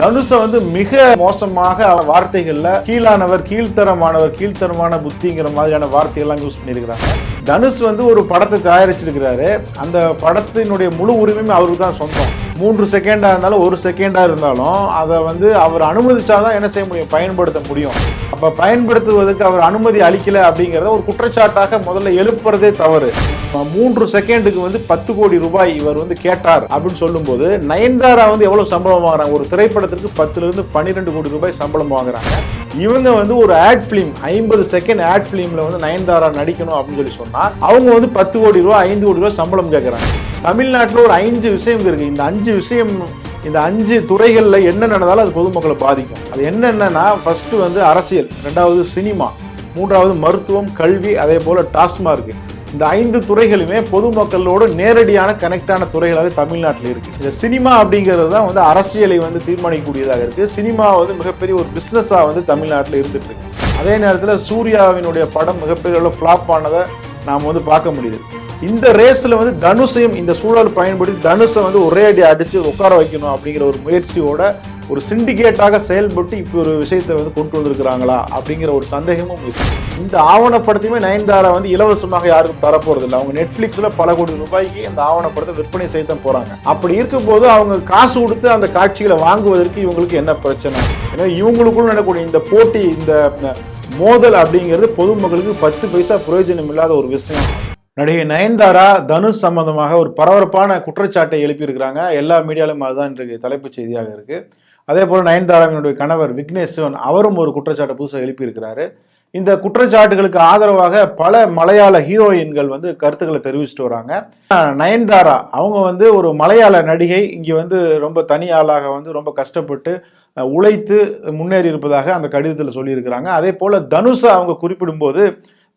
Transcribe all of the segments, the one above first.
தனுஷை வந்து மிக மோசமாக வார்த்தைகள்ல கீழானவர் கீழ்த்தரமானவர் கீழ்த்தரமான புத்திங்கிற மாதிரியான வார்த்தைகள்லாம் யூஸ் பண்ணியிருக்கிறாங்க. தனுஷ் வந்து ஒரு படத்தை தயாரிச்சிருக்கிறாரு. அந்த படத்தினுடைய முழு உரிமையும் அவருக்கு தான் சொந்தம். மூன்று செகண்டாக இருந்தாலும் ஒரு செகண்டாக இருந்தாலும் அதை வந்து அவர் அனுமதிச்சாதான் என்ன செய்ய முடியும்? பயன்படுத்த முடியும். அப்போ பயன்படுத்துவதற்கு அவர் அனுமதி அளிக்கலை அப்படிங்கிறத ஒரு குற்றச்சாட்டாக முதல்ல எழுப்புறதே தவறு. மூன்று செகண்டுக்கு வந்து பத்து கோடி ரூபாய் இவர் வந்து கேட்டார் அப்படின்னு சொல்லும்போது நயன்தாரா வந்து எவ்வளோ சம்பளம் வாங்குறாங்க? ஒரு திரைப்படத்திற்கு பத்துலேருந்து பன்னிரெண்டு கோடி ரூபாய் சம்பளம் வாங்குறாங்க. இவங்க வந்து ஒரு ஆட் பிலிம் ஐம்பது செகண்ட் ஆட் பிலிம்ல வந்து நயன்தாரா நடிக்கணும் அப்படின்னு சொல்லி சொன்னா அவங்க வந்து பத்து கோடி ரூபா ஐந்து கோடி ரூபா சம்பளம் கேட்கறாங்க தமிழ்நாட்டில் ஒரு அஞ்சு விஷயம் இருக்கு. இந்த அஞ்சு விஷயம் இந்த அஞ்சு துறைகளில் என்ன நடந்தாலும் அது பொதுமக்களை பாதிக்கும். அது என்னென்னா ஃபர்ஸ்ட் வந்து அரசியல் ரெண்டாவது சினிமா மூன்றாவது மருத்துவம் கல்வி அதே போல டாஸ்மார்க்கு இந்த ஐந்து துறைகளுமே பொதுமக்களோடு நேரடியான கனெக்டான துறைகளாக தமிழ்நாட்டில் இருக்கு. இந்த சினிமா அப்படிங்கிறது தான் வந்து அரசியலை வந்து தீர்மானிக்கக்கூடியதாக இருக்கு. சினிமா வந்து மிகப்பெரிய ஒரு பிஸ்னஸாக வந்து தமிழ்நாட்டில் இருந்துட்டு இருக்கு. அதே நேரத்தில் சூர்யாவினுடைய படம் மிகப்பெரிய அளவு ஃப்ளாப் ஆனதை நாம் வந்து பார்க்க முடியுது. இந்த ரேஸில் வந்து தனுஷையும் இந்த சூழல் பயன்படுத்தி தனுஷை வந்து ஒரே அடி அடித்து உட்கார வைக்கணும் அப்படிங்கிற ஒரு முயற்சியோட ஒரு சிண்டிகேட்டாக செயல்பட்டு இப்படி ஒரு விஷயத்தை வந்து கொண்டு வந்திருக்கிறாங்களா அப்படிங்கிற ஒரு சந்தேகமும் இருக்கு. இந்த ஆவணப்படத்தையுமே நயன்தாரா வந்து இலவசமாக யாருக்கும் தரப்போறது இல்லை அவங்க நெட்ஃபிளிக்ஸ்ல பல கோடி ரூபாய்க்கு அந்த ஆவணப்படத்தை விற்பனை செய்து தான் போறாங்க. அப்படி இருக்கும்போது அவங்க காசு கொடுத்து அந்த காட்சிகளை வாங்குவதற்கு இவங்களுக்கு என்ன பிரச்சனை? ஏன்னா இவங்களுக்குள்ள நடக்கக்கூடிய இந்த போட்டி இந்த மோதல் அப்படிங்கிறது பொதுமக்களுக்கு பத்து பைசா பிரயோஜனம் இல்லாத ஒரு விஷயம். நடிகை நயன்தாரா தனுஷ் சம்பந்தமாக ஒரு பரபரப்பான குற்றச்சாட்டை எழுப்பியிருக்கிறாங்க. எல்லா மீடியாலும் அதுதான் இன்றைக்கு தலைப்புச் செய்தியாக இருக்குது அதே போல் நயன்தாராவினுடைய கணவர் விக்னேஷ் சிவன் அவரும் ஒரு குற்றச்சாட்டை புதுசாக எழுப்பியிருக்கிறாரு. இந்த குற்றச்சாட்டுகளுக்கு ஆதரவாக பல மலையாள ஹீரோயின்கள் வந்து கருத்துக்களை தெரிவிச்சுட்டு வராங்க. நயன்தாரா அவங்க வந்து ஒரு மலையாள நடிகை. இங்கே வந்து ரொம்ப தனி ஆளாக வந்து ரொம்ப கஷ்டப்பட்டு உழைத்து முன்னேறி இருப்பதாக அந்த கடிதத்தில் சொல்லியிருக்கிறாங்க. அதே போல் தனுஷை அவங்க குறிப்பிடும்போது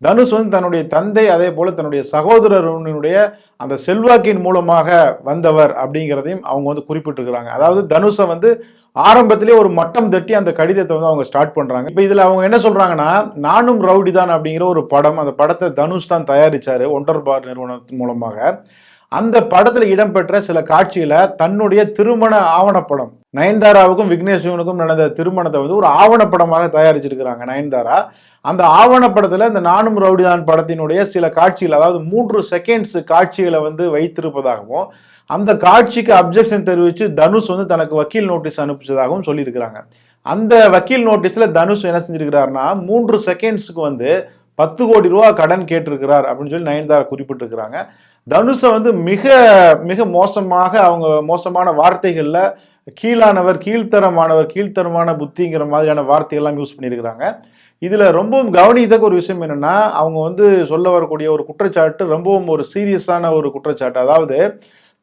தனுஷ் வந்து தன்னுடைய தந்தை அதே போல தன்னுடைய சகோதரனுடைய அந்த செல்வாக்கின் மூலமாக வந்தவர் அப்படிங்கிறதையும் அவங்க வந்து குறிப்பிட்டிருக்கிறாங்க. அதாவது தனுஷை வந்து ஆரம்பத்திலே ஒரு மட்டம் தட்டி அந்த கடிதத்தை வந்து அவங்க ஸ்டார்ட் பண்றாங்க. இப்போ இதுல அவங்க என்ன சொல்றாங்கன்னா நானும் ரவுடி தான் அப்படிங்கிற ஒரு படம் அந்த படத்தை தனுஷ் தான் தயாரிச்சாரு ஒண்டர் பார் நிறுவனத்தின் மூலமாக. அந்த படத்தில் இடம்பெற்ற சில காட்சிகளை தன்னுடைய திருமண ஆவணப்படம் நயன்தாராவுக்கும் விக்னேஸ்வனுக்கும் நடந்த திருமணத்தை வந்து ஒரு ஆவணப்படமாக தயாரிச்சிருக்கிறாங்க நயன்தாரா. அந்த ஆவணப்படத்தில் இந்த நானும் ரவுடிதான் படத்தினுடைய சில காட்சிகள் அதாவது மூன்று செகண்ட்ஸ் காட்சிகளை வந்து வைத்திருப்பதாகவும் அந்த காட்சிக்கு அப்ஜெக்ஷன் தெரிவித்து தனுஷ் வந்து தனக்கு வக்கீல் நோட்டீஸ் அனுப்பிச்சதாகவும் சொல்லியிருக்கிறாங்க. அந்த வக்கீல் நோட்டீஸில் தனுஷ் என்ன செஞ்சிருக்கிறாருன்னா மூன்று செகண்ட்ஸுக்கு வந்து பத்து கோடி ரூபா கடன் கேட்டிருக்கிறார் அப்படின்னு சொல்லி நயன்தாரா குறிப்பிட்டிருக்கிறாங்க. தனுஷை வந்து மிக மிக மோசமாக அவங்க மோசமான வார்த்தைகளில் கீழானவர் கீழ்த்தரமானவர் கீழ்த்தரமான புத்திங்கிற மாதிரியான வார்த்தைகள்லாம் யூஸ் பண்ணியிருக்கிறாங்க. இதில் ரொம்பவும் கவனித்தக்க ஒரு விஷயம் என்னென்னா அவங்க வந்து சொல்ல வரக்கூடிய ஒரு குற்றச்சாட்டு ரொம்பவும் ஒரு சீரியஸான ஒரு குற்றச்சாட்டு. அதாவது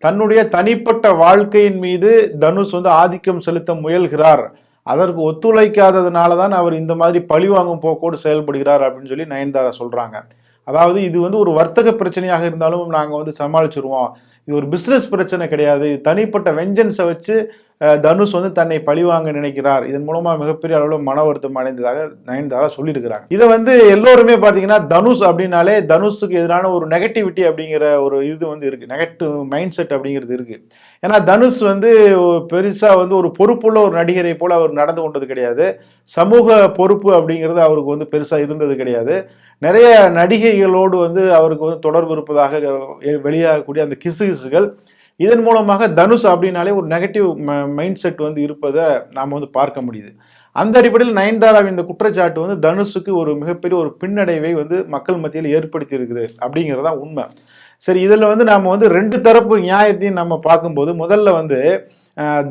தன்னுடைய தனிப்பட்ட வாழ்க்கையின் மீது தனுஷ் வந்து ஆதிக்கம் செலுத்த முயல்கிறார். அதற்கு ஒத்துழைக்காததுனால தான் அவர் இந்த மாதிரி பழிவாங்கும் போக்கோடு செயல்படுகிறார் அப்படின்னு சொல்லி நயன்தாரா சொல்கிறாங்க அதாவது இது வந்து ஒரு வர்த்தக பிரச்சனையாக இருந்தாலும் நாங்கள் வந்து சமாளிச்சிருவோம். இது ஒரு பிஸ்னஸ் பிரச்சனை கிடையாது. தனிப்பட்ட வெஞ்சன்ஸை வச்சு தனுஷ் வந்து தன்னை பழிவாங்க நினைக்கிறார். இதன் மூலமா மிகப்பெரிய அளவில் மன வருத்தம் அடைந்ததாக நயன்தாரா சொல்லியிருக்கிறாங்க. இதை வந்து எல்லோருமே பார்த்தீங்கன்னா தனுஷ் அப்படின்னாலே தனுஷுக்கு எதிரான ஒரு நெகட்டிவிட்டி அப்படிங்கிற ஒரு இது வந்து இருக்கு. நெகட்டிவ் மைண்ட் செட் அப்படிங்கிறது இருக்கு. ஏன்னா தனுஷ் வந்து பெருசா வந்து ஒரு பொறுப்புள்ள ஒரு நடிகரை போல அவர் நடந்து கொண்டது கிடையாது. சமூக பொறுப்பு அப்படிங்கிறது அவருக்கு வந்து பெருசா இருந்தது கிடையாது. நிறைய நடிகைகளோடு வந்து அவருக்கு வந்து தொடர்பு இருப்பதாக வெளியாகக்கூடிய அந்த கிசு கிசுகள் இதன் மூலமாக தனுஷ் அப்படின்னாலே ஒரு நெகட்டிவ் மைண்ட் செட் வந்து இருப்பதை நாம் வந்து பார்க்க முடியுது. அந்த அடிப்படையில் நயன்தாராவின் இந்த குற்றச்சாட்டு வந்து தனுஷுக்கு ஒரு மிகப்பெரிய ஒரு பின்னடைவை வந்து மக்கள் மத்தியில் ஏற்படுத்தி இருக்குது அப்படிங்கிறது தான் உண்மை. சரி இதில் வந்து நாம் வந்து ரெண்டு தரப்பு நியாயத்தையும் நம்ம பார்க்கும்போது முதல்ல வந்து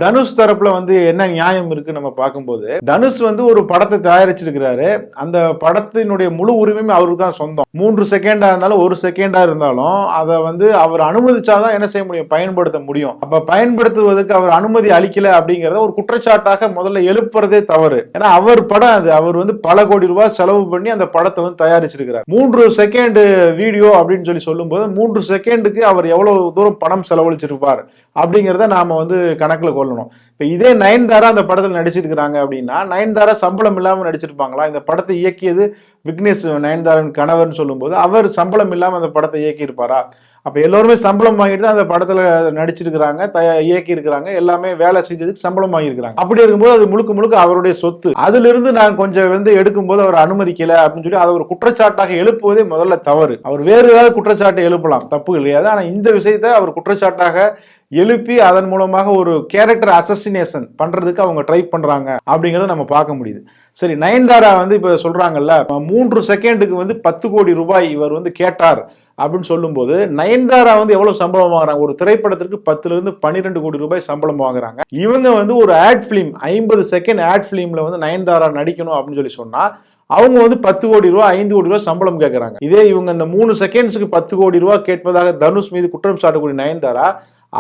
தனுஷ் தரப்புல வந்து என்ன நியாயம் இருக்கு நம்ம பார்க்கும்போது தனுஷ் வந்து ஒரு படத்தை தயாரிச்சிருக்கிறாரு. அந்த படத்தினுடைய முழு உரிமையும் அவருக்கு தான் சொந்தம். மூன்று செகண்டா இருந்தாலும் ஒரு செகண்டா இருந்தாலும் அதை வந்து அவர் அனுமதிச்சாதான் என்ன செய்ய முடியும்? பயன்படுத்த முடியும். அப்ப பயன்படுத்துவதற்கு அவர் அனுமதி அளிக்கல அப்படிங்கறத ஒரு குற்றச்சாட்டாக முதல்ல எழுப்புறதே தவறு. ஏன்னா அவர் படம் அது. அவர் வந்து பல கோடி ரூபாய் செலவு பண்ணி அந்த படத்தை வந்து தயாரிச்சிருக்கிறார். மூன்று செகண்ட் வீடியோ அப்படின்னு சொல்லி சொல்லும்போது மூன்று செகண்டுக்கு அவர் எவ்வளவு தூரம் பணம் செலவழிச்சிருப்பார் அப்படிங்கிறத நாம வந்து கணக்கில் கொள்ளணும். இப்போ இதே நயன்தாரா அந்த படத்தில் நடிச்சிருக்கிறாங்க அப்படின்னா நயன்தாரா சம்பளம் இல்லாமல் நடிச்சிருப்பாங்களா? இந்த படத்தை இயக்கியது விக்னேஷ் நயன்தாரன் கணவர்னு சொல்லும்போது அவர் சம்பளம் இல்லாமல் அந்த படத்தை இயக்கியிருப்பாரா? அப்போ எல்லோருமே சம்பளம் வாங்கிட்டு தான் அந்த படத்தில் நடிச்சிருக்கிறாங்க தய இயக்கியிருக்கிறாங்க எல்லாமே வேலை செஞ்சதுக்கு சம்பளம் வாங்கியிருக்கிறாங்க. அப்படி இருக்கும்போது அது முழுக்க முழுக்க அவருடைய சொத்து. அதிலிருந்து நான் கொஞ்சம் வந்து எடுக்கும்போது அவர் அனுமதிக்கல அப்படின்னு சொல்லி அதை ஒரு குற்றச்சாட்டாக எழுப்புவதே முதல்ல தவறு. அவர் வேறு ஏதாவது குற்றச்சாட்டை எழுப்பலாம் தப்பு கிடையாது ஆனால் இந்த விஷயத்தை அவர் குற்றச்சாட்டாக எழுப்பி அதன் மூலமாக ஒரு கேரக்டர் அசசினேஷன் பண்றதுக்கு அவங்க ட்ரை பண்றாங்க அப்படிங்கறத நம்ம பார்க்க முடியுது. சரி நயன்தாரா வந்து இப்ப சொல்றாங்கல்ல மூன்று செகண்டுக்கு வந்து பத்து கோடி ரூபாய் இவர் வந்து கேட்டார் அப்படின்னு சொல்லும்போது நயன்தாரா வந்து எவ்வளவு சம்பளம் வாங்குறாங்க? ஒரு திரைப்படத்திற்கு பத்துல இருந்து பன்னிரெண்டு கோடி ரூபாய் சம்பளம் வாங்குறாங்க. இவங்க வந்து ஒரு ஆட் பிலிம் ஐம்பது செகண்ட் ஆட் பிலிம்ல வந்து நயன்தாரா நடிக்கணும் அப்படின்னு சொல்லி சொன்னா அவங்க வந்து பத்து கோடி ரூபா ஐந்து கோடி ரூபா சம்பளம் கேட்கறாங்க இதே இவங்க இந்த மூணு செகண்ட்ஸுக்கு பத்து கோடி ரூபா கேட்பதாக தனுஷ் மீது குற்றம் சாட்டக்கூடிய நயன்தாரா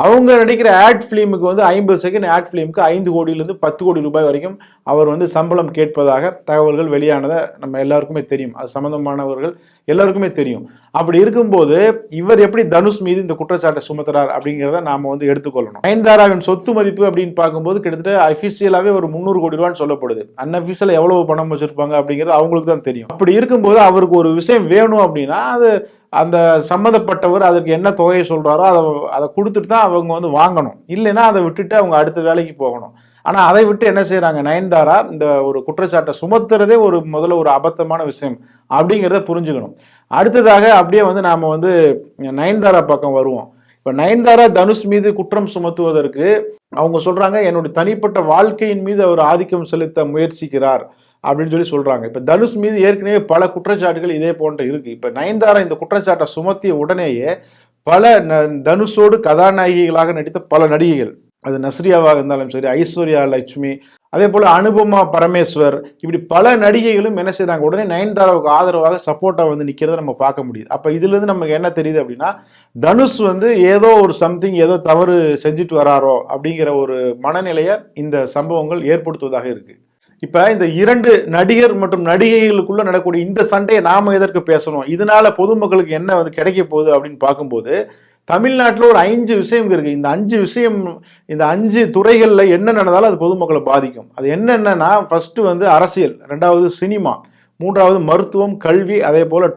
அவங்க நடிக்கிற ஆட் ஃபிலிமுக்கு வந்து ஐம்பது செகண்ட் ஆட் ஃபிலிமுக்கு ஐந்து கோடியிலிருந்து பத்து கோடி ரூபாய் வரைக்கும் அவர் வந்து சம்பளம் கேட்பதாக தகவல்கள் வெளியானதை நம்ம எல்லாருக்குமே தெரியும். அது சம்மந்தமானவர்கள் எல்லாருக்குமே தெரியும். அப்படி இருக்கும்போது இவர் எப்படி தனுஷ் மீது இந்த குற்றச்சாட்டை சுமத்துறார் அப்படிங்கிறத நாம வந்து எடுத்துக்கொள்ளணும். நயன்தாராவின் சொத்து மதிப்பு அப்படின்னு பார்க்கும்போது கிட்டத்தட்ட அஃபிஷியலாகவே ஒரு முந்நூறு கோடி ரூபான்னு சொல்லப்படுது. அன்அபிஷியல் எவ்வளவு பணம் வச்சிருப்பாங்க அப்படிங்கிறது அவங்களுக்கு தான் தெரியும். அப்படி இருக்கும்போது அவருக்கு ஒரு விஷயம் வேணும் அப்படின்னா அது அந்த சம்மந்தப்பட்டவர் அதுக்கு என்ன தொகையை சொல்கிறாரோ அதை அதை கொடுத்துட்டு தான் அவங்க வந்து வாங்கணும். இல்லைன்னா அதை விட்டுட்டு அவங்க அடுத்த வேலைக்கு போகணும். ஆனால் அதை விட்டு என்ன செய்கிறாங்க நயன்தாரா இந்த ஒரு குற்றச்சாட்டை சுமத்துறதே ஒரு முதல்ல ஒரு அபத்தமான விஷயம் அப்படிங்கிறத புரிஞ்சுக்கணும். அடுத்ததாக அப்படியே வந்து நாம் வந்து நயன்தாரா பக்கம் வருவோம். இப்போ நயன்தாரா தனுஷ் மீது குற்றம் சுமத்துவதற்கு அவங்க சொல்கிறாங்க என்னுடைய தனிப்பட்ட வாழ்க்கையின் மீது அவர் ஆதிக்கம் செலுத்த முயற்சிக்கிறார். அப்படின்னு சொல்லி சொல்றாங்க. இப்ப தனுஷ் மீது ஏற்கனவே பல குற்றச்சாட்டுகள் இதே போன்ற இருக்கு. இப்ப நயன்தாரா இந்த குற்றச்சாட்டை சுமத்திய உடனேயே பல ந- தனுஷோடு கதாநாயகிகளாக நடித்த பல நடிகைகள். அது நஸ்ரியாவாக இருந்தாலும் சரி ஐஸ்வர்யா லட்சுமி அதே போல அனுபமா பரமேஸ்வர் இப்படி பல நடிகைகளும் என்ன செய்கிறாங்க உடனே நயன்தாராவுக்கு ஆதரவாக சப்போர்ட்டா வந்து நிக்கிறத நம்ம பார்க்க முடியுது. அப்ப இதுல இருந்து நமக்கு என்ன தெரியுது அப்படின்னா தனுஷ் வந்து ஏதோ ஒரு சம்திங் ஏதோ தவறு செஞ்சுட்டு வராரோ அப்படிங்கிற ஒரு மனநிலையை இந்த சம்பவங்கள் ஏற்படுத்துவதாக இருக்கு. இப்போ இந்த இரண்டு நடிகர் மற்றும் நடிகைகளுக்குள்ள நடக்கக்கூடிய இந்த சண்டையை நாம எதற்கு பேசணும்? இதனால பொதுமக்களுக்கு என்ன வந்து கிடைக்க போகுது அப்படின்னு பார்க்கும்போது தமிழ்நாட்டில் ஒரு அஞ்சு விஷயம் இருக்குது இந்த அஞ்சு விஷயம் இந்த அஞ்சு துறைகளில் என்ன நடந்தாலும் அது பொதுமக்களை பாதிக்கும். அது என்னென்னன்னா ஃபஸ்ட்டு வந்து அரசியல் ரெண்டாவது சினிமா மூன்றாவது மருத்துவம் கல்வி அதே போல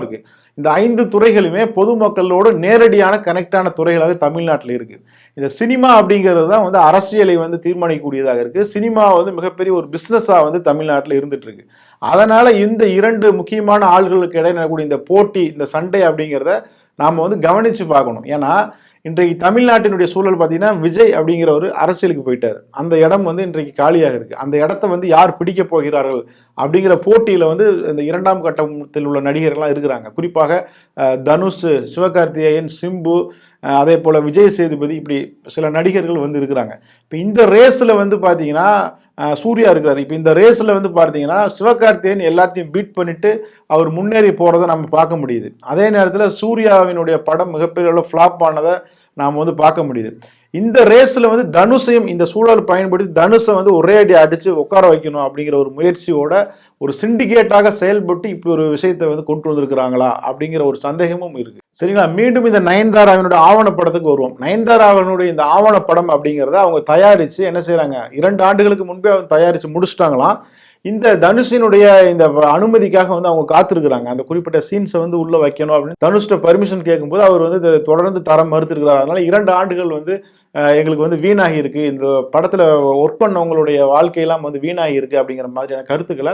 இருக்குது இந்த ஐந்து துறைகளுமே பொதுமக்களோடு நேரடியான கனெக்டான துறைகளாக தமிழ்நாட்டில் இருக்கு. இந்த சினிமா அப்படிங்கிறது தான் வந்து அரசியலை வந்து தீர்மானிக்கக்கூடியதாக இருக்கு. சினிமா வந்து மிகப்பெரிய ஒரு பிஸ்னஸாக வந்து தமிழ்நாட்டில் இருந்துட்டு இருக்கு. அதனால இந்த இரண்டு முக்கியமான ஆள்களுக்கு இடையே நடக்கக்கூடிய இந்த போட்டி இந்த சண்டை அப்படிங்கிறத நாம் வந்து கவனித்து பார்க்கணும். ஏன்னா இன்றைக்கு தமிழ்நாட்டினுடைய சூழல் பார்த்தீங்கன்னா விஜய் அப்படிங்கிற ஒரு அரசியலுக்கு போயிட்டார். அந்த இடம் வந்து இன்றைக்கு காலியாக இருக்குது அந்த இடத்த வந்து யார் பிடிக்க போகிறார்கள் அப்படிங்கிற போட்டியில் வந்து இந்த இரண்டாம் கட்டத்தில் உள்ள நடிகர்கள்லாம் இருக்கிறாங்க. குறிப்பாக தனுஷ் சிவகார்த்திகேயன் சிம்பு அதே போல் விஜய் சேதுபதி இப்படி சில நடிகர்கள் வந்து இருக்கிறாங்க. இப்போ இந்த ரேஸில் வந்து பார்த்தீங்கன்னா சூர்யா இருக்கிறார். இப்போ இந்த ரேஸில் வந்து பார்த்தீங்கன்னா சிவகார்த்திகேயன் எல்லாத்தையும் பீட் பண்ணிட்டு அவர் முன்னேறி போகிறத நம்ம பார்க்க முடியுது. அதே நேரத்தில் சூர்யாவினுடைய படம் மிகப்பெரிய அளவு ஃப்ளாப் ஆனதை நாம் வந்து பார்க்க முடியுது. இந்த ரேஸ்ல வந்து தனுஷையும் இந்த சூழல் பயன்படுத்தி தனுஷை வந்து ஒரே அடி அடிச்சு உட்கார வைக்கணும் அப்படிங்கிற ஒரு முயற்சியோட ஒரு சிண்டிகேட்டாக செயல்பட்டு இப்படி ஒரு விஷயத்தை வந்து கொண்டு வந்திருக்கிறாங்களா அப்படிங்கிற ஒரு சந்தேகமும் இருக்கு. சரிங்களா? மீண்டும் இந்த நயன்தாராவினுடைய ஆவணப்படத்துக்கு வருவோம். நயன்தாராவினுடைய இந்த ஆவணப்படம் அப்படிங்கிறத அவங்க தயாரிச்சு என்ன செய்கிறாங்க இரண்டு ஆண்டுகளுக்கு முன்பே அவங்க தயாரிச்சு முடிச்சிட்டாங்களாம். இந்த தனுஷினுடைய இந்த அனுமதிக்காக வந்து அவங்க காத்திருக்கிறாங்க. அந்த குறிப்பிட்ட சீன்ஸை வந்து உள்ள வைக்கணும் அப்படின்னு. தனுஷ்ட பர்மிஷன் கேட்கும்போது அவர் வந்து தொடர்ந்து தர மறுத்திருக்கிறார். அதனால இரண்டு ஆண்டுகள் வந்து எங்களுக்கு வந்து வீணாகி இருக்கு இந்த படத்துல ஒர்க் பண்ணவங்களுடைய வாழ்க்கையெல்லாம் வந்து வீணாகி இருக்கு அப்படிங்கிற மாதிரியான கருத்துக்களை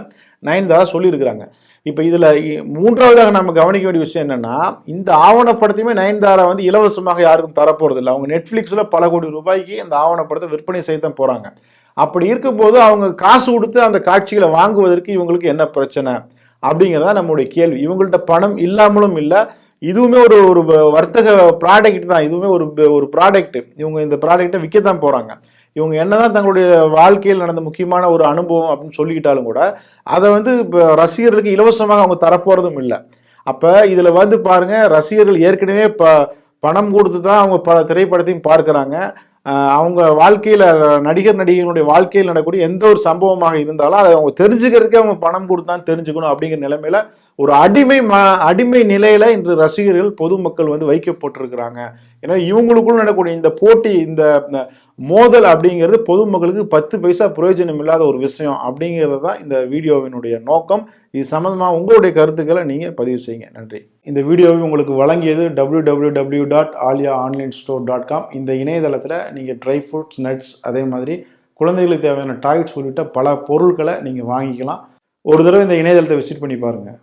நயன்தாரா சொல்லியிருக்கிறாங்க. இப்போ இதுல மூன்றாவதாக நம்ம கவனிக்க வேண்டிய விஷயம் என்னன்னா இந்த ஆவணப்படத்தையுமே நயன்தாரா வந்து இலவசமாக யாருக்கும் தரப்போறது இல்லை அவங்க நெட்ஃபிளிக்ஸ்ல பல கோடி ரூபாய்க்கு அந்த ஆவணப்படத்தை விற்பனை செய்ய தான் போறாங்க. அப்படி இருக்கும்போது அவங்க காசு கொடுத்து அந்த காட்சிகளை வாங்குவதற்கு இவங்களுக்கு என்ன பிரச்சனை? அப்படிங்கிறதா நம்மளுடைய கேள்வி. இவங்கள்ட்ட பணம் இல்லாமலும் இல்லை இதுவுமே ஒரு ஒரு வர்த்தக ப்ராடக்ட் தான். இதுவுமே ஒரு ஒரு ப்ராடக்ட் இவங்க இந்த ப்ராடக்ட்டை விற்க தான் போகிறாங்க இவங்க என்னதான் தங்களுடைய வாழ்க்கையில் நடந்த முக்கியமான ஒரு அனுபவம் அப்படின்னு சொல்லிக்கிட்டாலும் கூட அதை வந்து இப்போ ரசிகர்களுக்கு இலவசமாக அவங்க தரப்போகிறதும் இல்லை. அப்போ இதில் வந்து பாருங்கள் ரசிகர்கள் ஏற்கனவே ப பணம் கொடுத்து தான் அவங்க பல திரைப்படத்தையும் பார்க்குறாங்க. அவங்க வாழ்க்கையில் நடிகர் நடிகைகளுடைய வாழ்க்கையில் நடக்கக்கூடிய எந்த ஒரு சம்பவமாக இருந்தாலும் அதை அவங்க தெரிஞ்சுக்கிறதுக்கே அவங்க பணம் கொடுத்தான் தெரிஞ்சுக்கணும் அப்படிங்கிற நிலைமையில ஒரு அடிமை ம அடிமை நிலையில இன்று ரசிகர்கள் பொதுமக்கள் வந்து வைக்கப்பட்டிருக்கிறாங்க. ஏன்னா இவங்களுக்குள்ள நடக்கக்கூடிய இந்த போட்டி இந்த மோதல் அப்படிங்கிறது பொதுமக்களுக்கு பத்து பைசா பிரயோஜனம் இல்லாத ஒரு விஷயம் அப்படிங்கிறது தான் இந்த வீடியோவினுடைய நோக்கம். இது சம்மந்தமாக உங்களுடைய கருத்துக்களை நீங்கள் பதிவு செய்யுங்க. நன்றி. இந்த வீடியோவை உங்களுக்கு வழங்கியது W W W dot Aaliya online store dot com இந்த இணையதளத்தில் நீங்கள் ட்ரை ஃப்ரூட்ஸ் நட்ஸ் அதே மாதிரி குழந்தைகளுக்கு தேவையான டாய்ஸ் உள்ளிட்ட பல பொருட்களை நீங்கள் வாங்கிக்கலாம். ஒரு தடவை இந்த இணையதளத்தை விசிட் பண்ணி பாருங்கள்